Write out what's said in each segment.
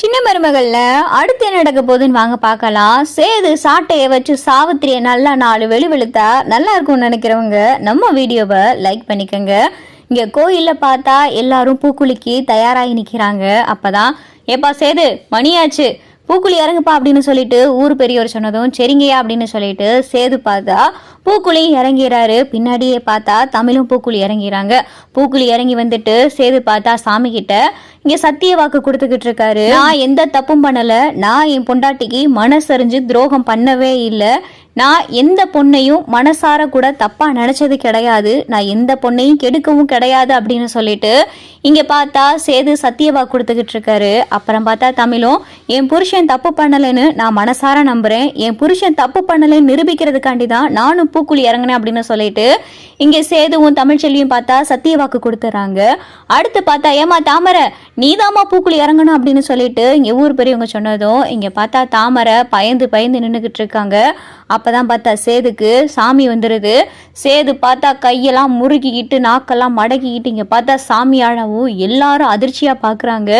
சின்ன மருமகள்ல அடுத்து என்ன நடக்க போகுதுன்னு வாங்க பார்க்கலாம். சேது சாட்டையை வச்சு சாவித்திரியை நல்லா நாலு வெளி வெளுத்தா நல்லா இருக்கும்னு நினைக்கிறவங்க நம்ம வீடியோவை லைக் பண்ணிக்கோங்க. இங்கே கோயிலில் பார்த்தா எல்லாரும் பூக்குளிக்கு தயாராகி நிற்கிறாங்க அப்போ தான் ஏப்பா சேது மணியாச்சு. பூக்குழி இறங்குப்பா அப்படின்னு சொல்லிட்டு ஊர் பெரியவர் சொன்னதும் சரிங்கய்யா அப்படின்னு சொல்லிட்டு சேது பார்த்தா பூக்குழி இறங்கிறாரு. பின்னாடியே பார்த்தா தமிழும் பூக்குழி இறங்கிறாங்க. பூக்குழி இறங்கி வந்துட்டு சேது பார்த்தா சாமி கிட்ட இங்க சத்திய வாக்கு கொடுத்துக்கிட்டு இருக்காரு. நான் எந்த தப்பும் பண்ணல. நான் என் பொண்டாட்டிக்கு மனசறிஞ்சு துரோகம் பண்ணவே இல்லை. நான் எந்த பொண்ணையும் மனசார கூட தப்பாக நினச்சது கிடையாது. நான் எந்த பொண்ணையும் கெடுக்கவும் கிடையாது அப்படின்னு சொல்லிட்டு இங்கே பார்த்தா சேது சத்தியவா கொடுத்துக்கிட்டு இருக்காரு. அப்புறம் பார்த்தா தமிழும் என் புருஷன் தப்பு பண்ணலைன்னு நான் மனசார நம்புகிறேன் என் புருஷன் தப்பு பண்ணலைன்னு நிரூபிக்கிறதுக்காண்டி தான் நானும் பூக்குழி இறங்கினேன் அப்படின்னு சொல்லிட்டு இங்கே சேதுவும் தமிழ்ச்செல்வியும் பார்த்தா சத்தியவாக்கு கொடுத்துறாங்க. அடுத்து பார்த்தா ஏமா தாமரை நீதாம்மா பூக்குழி இறங்கணும் அப்படின்னு சொல்லிட்டு இங்கே ஊர் பெரியவங்க சொன்னதும் இங்கே பார்த்தா தாமரை பயந்து பயந்து நின்றுக்கிட்டு இருக்காங்க. அப்பதான் பார்த்தா சேதுக்கு சாமி வந்துடுது சேது பார்த்தா கையெல்லாம் முறுக்கிக்கிட்டு நாக்கெல்லாம் மடக்கிக்கிட்டு இங்கே பார்த்தா சாமி ஆழவும் எல்லாரும் அதிர்ச்சியாக பார்க்குறாங்க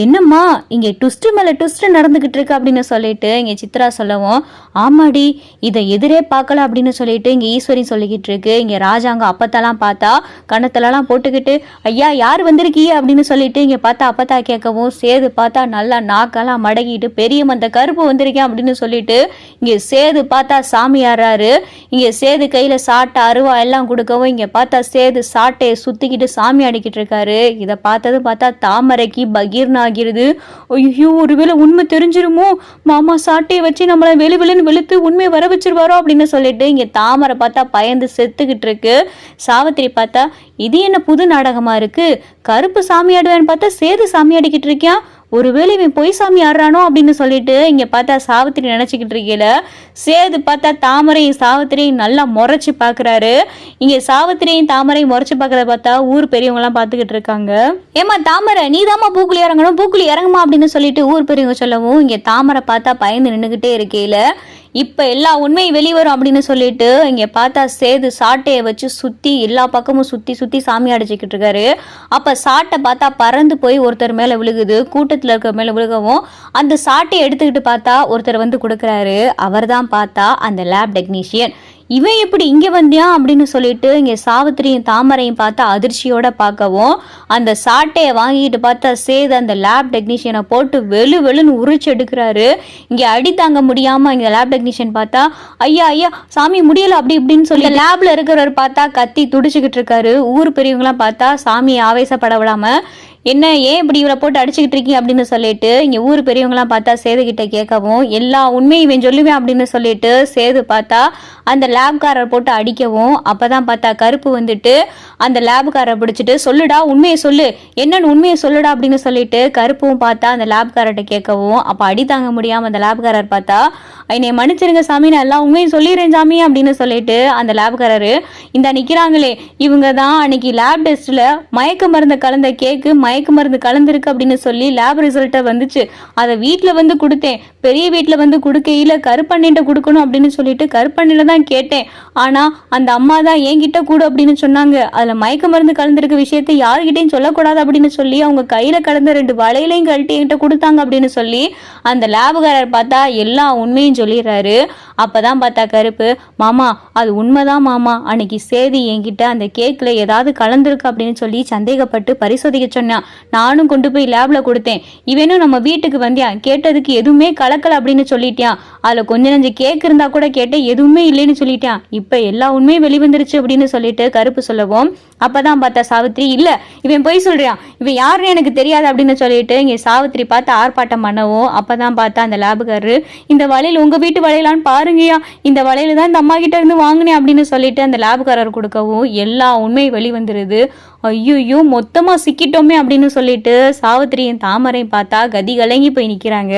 என்னம்மா இங்கே ட்விஸ்ட் மேலே ட்விஸ்ட்டு நடந்துக்கிட்டு இருக்கு அப்படின்னு சொல்லிட்டு இங்கே சித்ரா சொல்லவும் ஆமாடி இதை எதிரே பார்க்கல அப்படின்னு சொல்லிட்டு இங்கே ஈஸ்வரி சொல்லிக்கிட்டு இருக்கு. இங்கே ராஜாங்க அப்பத்தெல்லாம் பார்த்தா கணத்துலலாம் போட்டுக்கிட்டு ஐயா யார் வந்திருக்கீ அப்படின்னு சொல்லிட்டு இங்கே பார்த்தா அப்பத்தா கேட்கவும் சேது பார்த்தா நல்லா நாக்கெல்லாம் மடங்கிட்டு பெரிய அந்த கருப்பு வந்திருக்கேன் அப்படின்னு சொல்லிட்டு இங்கே சேது பார்த்தா சாமி இங்கே சேது கையில் சாட்டை அருவா எல்லாம் கொடுக்கவும் இங்கே பார்த்தா சேது சாட்டையை சுற்றிக்கிட்டு சாமி அடிக்கிட்டு இருக்காரு. இதை பார்த்தது பார்த்தா தாமரைக்கு பகீர்னா ஆகிறது. ஐயோ ஒருவேளை உண்மை தெரிஞ்சிருமோ? மாமா சாட்டையை வச்சு நம்மளை வெளி வெளின்னு வெளுத்து உண்மையை வர வச்சிருவாரோ அப்படின்னு சொல்லிட்டு இங்க தாமரை பார்த்தா பயந்து செத்துக்கிட்டு இருக்கு. சாவித்திரி பார்த்தா இது என்ன புது நாடகமா இருக்கு? கருப்பு சாமி ஆடுவேன்னு பார்த்தா சேது சாமி ஆடிக்கிட்டு இருக்கியான் ஒருவேளை இவன் பொய் சாமி ஆடுறானோ அப்படின்னு சொல்லிட்டு இங்க பார்த்தா சாவித்திரி நினைச்சுக்கிட்டு இருக்கீல சேது பார்த்தா தாமரையும் சாவித்திரியும் நல்லா முறைச்சு பாக்குறாரு. இங்க சாவித்திரியும் தாமரையும் முறைச்சு பாக்குறத பார்த்தா ஊர் பெரியவங்க எல்லாம் பாத்துக்கிட்டு இருக்காங்க. ஏமா தாமரை நீ பூக்குழி இறங்கணும் பூக்குழி இறங்குமா அப்படின்னு சொல்லிட்டு ஊர் பெரியவங்க சொல்லவும் இங்க தாமரை பார்த்தா பயந்து நின்றுக்கிட்டே இருக்கையில இப்போ எல்லா உண்மையும் வெளிவரும் அப்படின்னு சொல்லிட்டு இங்கே பார்த்தா சேது சாட்டையை வச்சு சுற்றி எல்லா பக்கமும் சுற்றி சுற்றி சாமி அடிச்சுக்கிட்டு இருக்காரு. அப்போ சாட்டை பார்த்தா பறந்து போய் ஒருத்தர் மேலே விழுகுது. கூட்டத்தில் இருக்கிற மேலே விழுகவும் அந்த சாட்டையை எடுத்துக்கிட்டு பார்த்தா ஒருத்தர் வந்து கொடுக்குறாரு. அவர் தான் பார்த்தா அந்த லேப் டெக்னீஷியன். இவன் எப்படி இங்கே வந்தியா அப்படின்னு சொல்லிட்டு இங்கே சாவித்திரியும் தாமரையும் பார்த்தா அதிர்ச்சியோட பார்க்கவும் அந்த சாட்டையை வாங்கிட்டு பார்த்தா சேது அந்த லேப் டெக்னீஷியனை போட்டு வெளு வெளுன்னு உரிச்சு எடுக்கிறாரு. இங்கே அடி தாங்க முடியாமல் இங்கே லேப் டெக்னீஷியன் பார்த்தா ஐயா ஐயா சாமி முடியல அப்படி இப்படின்னு சொல்லி லேப்ல இருக்கிறவர் பார்த்தா கத்தி துடிச்சுக்கிட்டு இருக்காரு. ஊர் பெரியவங்களாம் பார்த்தா சாமியை ஆவேசப்பட விடாம என்ன ஏன் இப்படி இவரை போட்டு அடிச்சுக்கிட்டு இருக்கீங்க அப்படின்னு சொல்லிட்டு இங்க ஊர் பெரியவங்களாம் பார்த்தா சேது கிட்ட கேட்கவும் எல்லா உண்மையும் இவன் சொல்லுவேன் அப்படின்னு சொல்லிட்டு சேது பார்த்தா அந்த லேப்காரர் போட்டு அடிக்கவும் அப்பதான் பார்த்தா கருப்பு வந்துட்டு அந்த லேப்காரரை பிடிச்சிட்டு சொல்லுடா உண்மையை சொல்லு என்னன்னு உண்மையை சொல்லுடா அப்படின்னு சொல்லிட்டு கருப்பும் பார்த்தா அந்த லேப்காரர்கிட்ட கேட்கவும் அப்ப அடி தாங்க முடியாம அந்த லேப்காரர் பார்த்தா என்னை மன்னிச்சிருங்க சாமி நான் எல்லா உண்மையும் சொல்லிடுறேன் சாமி அப்படின்னு சொல்லிட்டு அந்த லேப்காரரு இந்த நிற்கிறாங்களே இவங்க தான் அன்னைக்கு லேப் டெஸ்ட்டில் மயக்க மருந்து கலந்த கேக்கு மயக்க மருந்து கலந்துருக்கு அப்படின்னு சொல்லி லேப் ரிசல்ட்டை வந்துச்சு. அதை வீட்டில் வந்து கொடுத்தேன். பெரிய வீட்டில் வந்து கொடுக்கையில் கருப்பண்ணிட்ட கொடுக்கணும் அப்படின்னு சொல்லிட்டு கருப்பண்ணில தான் கேட்டேன். ஆனால் அந்த அம்மா தான் என்கிட்ட கூடு அப்படின்னு சொன்னாங்க. அதில் மயக்க மருந்து கலந்துருக்க விஷயத்தை யாருக்கிட்டையும் சொல்லக்கூடாது அப்படின்னு சொல்லி அவங்க கையில் கலந்த ரெண்டு வலையிலையும் கழட்டி என்கிட்ட கொடுத்தாங்க அப்படின்னு சொல்லி அந்த லேபுகாரர் பார்த்தா எல்லா உண்மையும் சொல்லிடுறாரு. அப்பதான் பார்த்தா கருப்பு. மாமா அது உண்மைதான் மாமா. அன்னைக்கு சேதி என்கிட்ட அந்த கேக்கில் ஏதாவது கலந்துருக்கு அப்படின்னு சொல்லி சந்தேகப்பட்டு பரிசோதிக்க சொன்னான் நானும் கொண்டு போய் லேப்ல கொடுத்தேன். இவனும் நம்ம வீட்டுக்கு வந்தியான் கேட்டதுக்கு எதுவுமே கலக்கல அப்படின்னு சொல்லிட்டான் அதில் கொஞ்ச நஞ்சு கேக் இருந்தா கூட கேட்டேன் எதுவுமே இல்லைன்னு சொல்லிட்டான் இப்போ எல்லா உண்மையும் வெளிவந்துருச்சு அப்படின்னு சொல்லிட்டு கருப்பு சொல்லவும் அப்பதான் பார்த்தா சாவித்ரி. இல்ல இவன் பொய் சொல்றான் இவன் யாருன்னு எனக்கு தெரியாது அப்படின்னு சொல்லிட்டு இங்க சாவித்ரி பார்த்து ஆர்ப்பாட்டம் பண்ணவும் அப்பதான் பார்த்தா அந்த லேபுக்காரரு இந்த வலையில் உங்க வீட்டு வளையலான்னு பாருங்கய்யா இந்த வளையல் தான் இந்த அம்மா கிட்ட இருந்து வாங்கினேன் அப்படின்னு சொல்லிட்டு அந்த லேபுக்காரர் கொடுக்கவும் எல்லா உண்மையும் வெளிவந்துருது. ஐயோயோ மொத்தமாக சிக்கிட்டோமே அப்படின்னு சொல்லிட்டு சாவித்திரியும் தாமரையும் பார்த்தா கதி கலங்கி போய் நிற்கிறாங்க